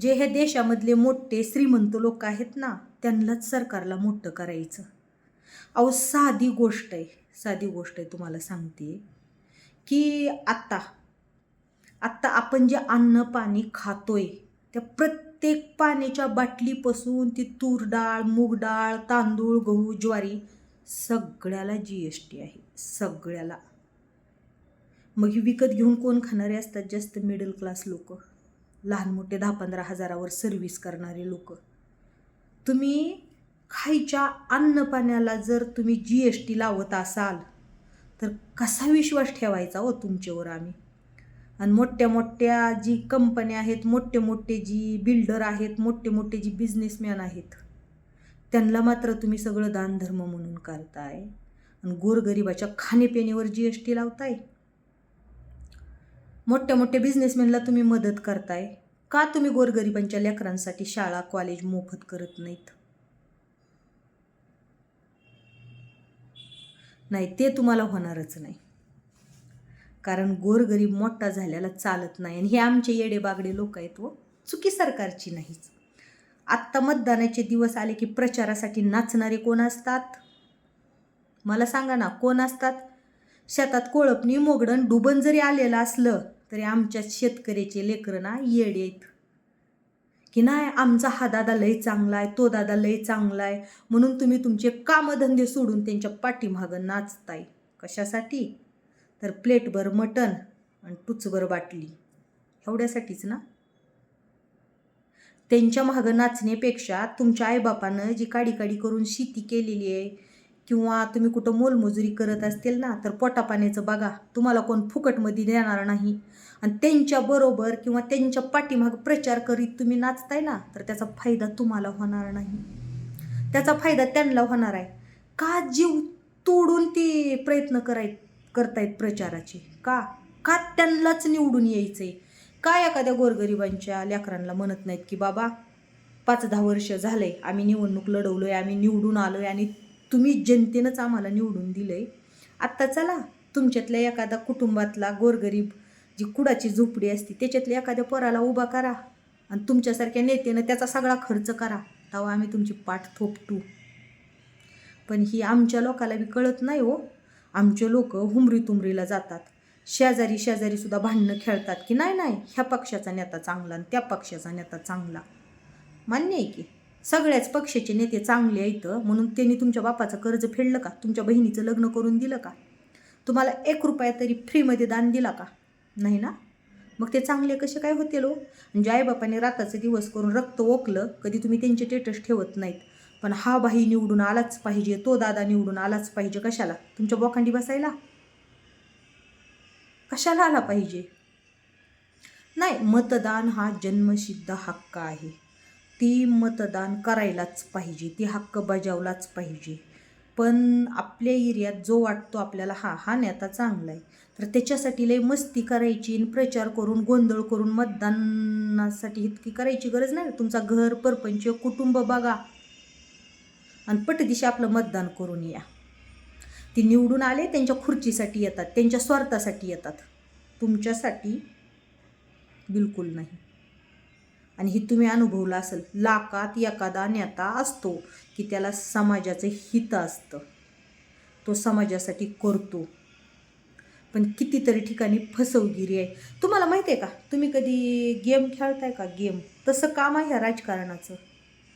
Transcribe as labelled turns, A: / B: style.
A: जे हे देशामधले मोठे श्रीमंत लोक आहेत ना त्यांनाच सरकारला मोठं करायचं. अहो साधी गोष्ट आहे साधी गोष्ट आहे तुम्हाला सांगते की आत्ता आत्ता आपण जे अन्न पाणी खातोय त्या प्रत्येक पाण्याच्या बाटलीपासून ती तूर डाळ मूग डाळ तांदूळ गहू ज्वारी सगळ्याला जी एस टी आहे सगळ्याला. मग ही विकत घेऊन कोण खाणारे असतात जास्त मिडल क्लास लोक? लहान मोठे दहा पंधरा हजारावर सर्व्हिस करणारे लोक. तुम्ही खायच्या अन्नपाण्याला जर तुम्ही जी एस टी लावत असाल तर कसा विश्वास ठेवायचा हो तुमच्यावर आम्ही? आणि मोठ्या मोठ्या जी कंपन्या आहेत मोठे मोठे जी बिल्डर आहेत मोठे मोठे जी बिझनेसमॅन आहेत त्यांना मात्र तुम्ही सगळं दानधर्म म्हणून करताय. आणि गोरगरिबाच्या खाणेपिण्यावर जी एस टी लावताय. मोठ्या मोठ्या बिझनेसमॅनला तुम्ही मदत करताय. का तुम्ही गोरगरिबांच्या लेकरांसाठी शाळा कॉलेज मोफत करत नाहीत? नाही ते तुम्हाला होणारच नाही. कारण गोरगरीब मोठा झाल्याला चालत नाही. आणि हे आमचे येडे बागडे लोक आहेत व चुकी सरकारची नाहीच. आत्ता मतदानाचे दिवस आले की प्रचारासाठी नाचणारे कोण असतात? मला सांगा ना कोण असतात? शेतात कोळपणी मोगडण डुबन जरी आलेलं असलं तरी आमच्या शेतकऱ्याचे लेकरं ना येड आहेत की नाही आमचा हा दादा लय चांगला आहे तो दादा लय चांगला आहे म्हणून तुम्ही तुमचे कामधंदे सोडून त्यांच्या पाठीमागं नाचताय. कशासाठी? तर प्लेटभर मटण आणि टुचभर बाटली. एवढ्यासाठीच ना? त्यांच्या मागं नाचण्यापेक्षा तुमच्या आईबापानं जी काडी काडी करून शेती केलेली आहे किंवा तुम्ही कुठं मोलमजुरी करत असतील ना तर पोटापाण्याचं बघा. तुम्हाला कोण फुकटमध्ये देणार नाही. आणि त्यांच्याबरोबर किंवा त्यांच्या पाठीमाग प्रचार करीत तुम्ही नाचताय ना तर त्याचा फायदा तुम्हाला होणार नाही. त्याचा फायदा त्यांना होणार आहे. का जीव तोडून ते प्रयत्न कराय करतायत प्रचाराचे? का? का त्यांनाच निवडून यायचंय? का एखाद्या गोरगरिबांच्या लेकरांना म्हणत नाहीत की बाबा पाच दहा वर्ष झालंय आम्ही निवडणूक लढवलोय आम्ही निवडून आलोय आणि तुम्ही जनतेनंच आम्हाला निवडून दिलं आहे आत्ता चला तुमच्यातल्या एखादा कुटुंबातला गोरगरीब जी कुडाची झोपडी असते त्याच्यातल्या एखाद्या पोराला उभा करा आणि तुमच्यासारख्या नेत्यानं त्याचा सगळा खर्च करा. तेव्हा आम्ही तुमची पाठ थोपटू. पण ही आमच्या लोकाला बी कळत नाही हो. आमचे लोक हुमरी तुमरीला जातात. शेजारी शेजारी सुद्धा भांडणं खेळतात की नाही नाही ह्या पक्षाचा नेता चांगला आणि त्या पक्षाचा नेता चांगला. मान्य आहे की? सगळ्याच पक्षाचे नेते चांगले आहेत म्हणून त्यांनी तुमच्या बापाचं कर्ज फेडलं का? तुमच्या बहिणीचं लग्न करून दिलं का? तुम्हाला एक रुपया तरी फ्रीमध्ये दान दिला का? नाही ना? मग ते चांगले कसे काय होते लो हो? म्हणजे आईबापाने राताचे दिवस करून रक्त ओकलं कधी तुम्ही त्यांचे टेटस ठेवत नाहीत. पण हा बाई निवडून आलाच पाहिजे तो दादा निवडून आलाच पाहिजे. कशाला? तुमच्या बोखांडी बसायला? कशाला आला पाहिजे? नाही मतदान हा जन्मसिद्ध हक्क आहे. ती मतदान करायलाच पाहिजे ती हक्क बजावलाच पाहिजे. पण आपल्या एरियात जो वाटतो आपल्याला हा हा नेता चांगला आहे. तर त्याच्यासाठी लय मस्ती करायची आणि प्रचार करून गोंधळ करून मतदानासाठी इतकी करायची गरज नाही. तुमचा घर परपंच कुटुंब बघा. आणि पटदिशी आपलं मतदान करून या. ती निवडून आले त्यांच्या खुर्चीसाठी येतात त्यांच्या स्वार्थासाठी येतात. तुमच्यासाठी बिलकुल नाही. आणि हे तुम्ही अनुभवलं असेल लाकात एखादा नेता असतो की त्याला समाजाचं हित असतं. तो समाजासाठी करतो. पण कितीतरी ठिकाणी फसवगिरी आहे. तुम्हाला माहिती आहे का? तुम्ही कधी गेम खेळताय का? गेम. तसं काम आहे ह्या राजकारणाचं.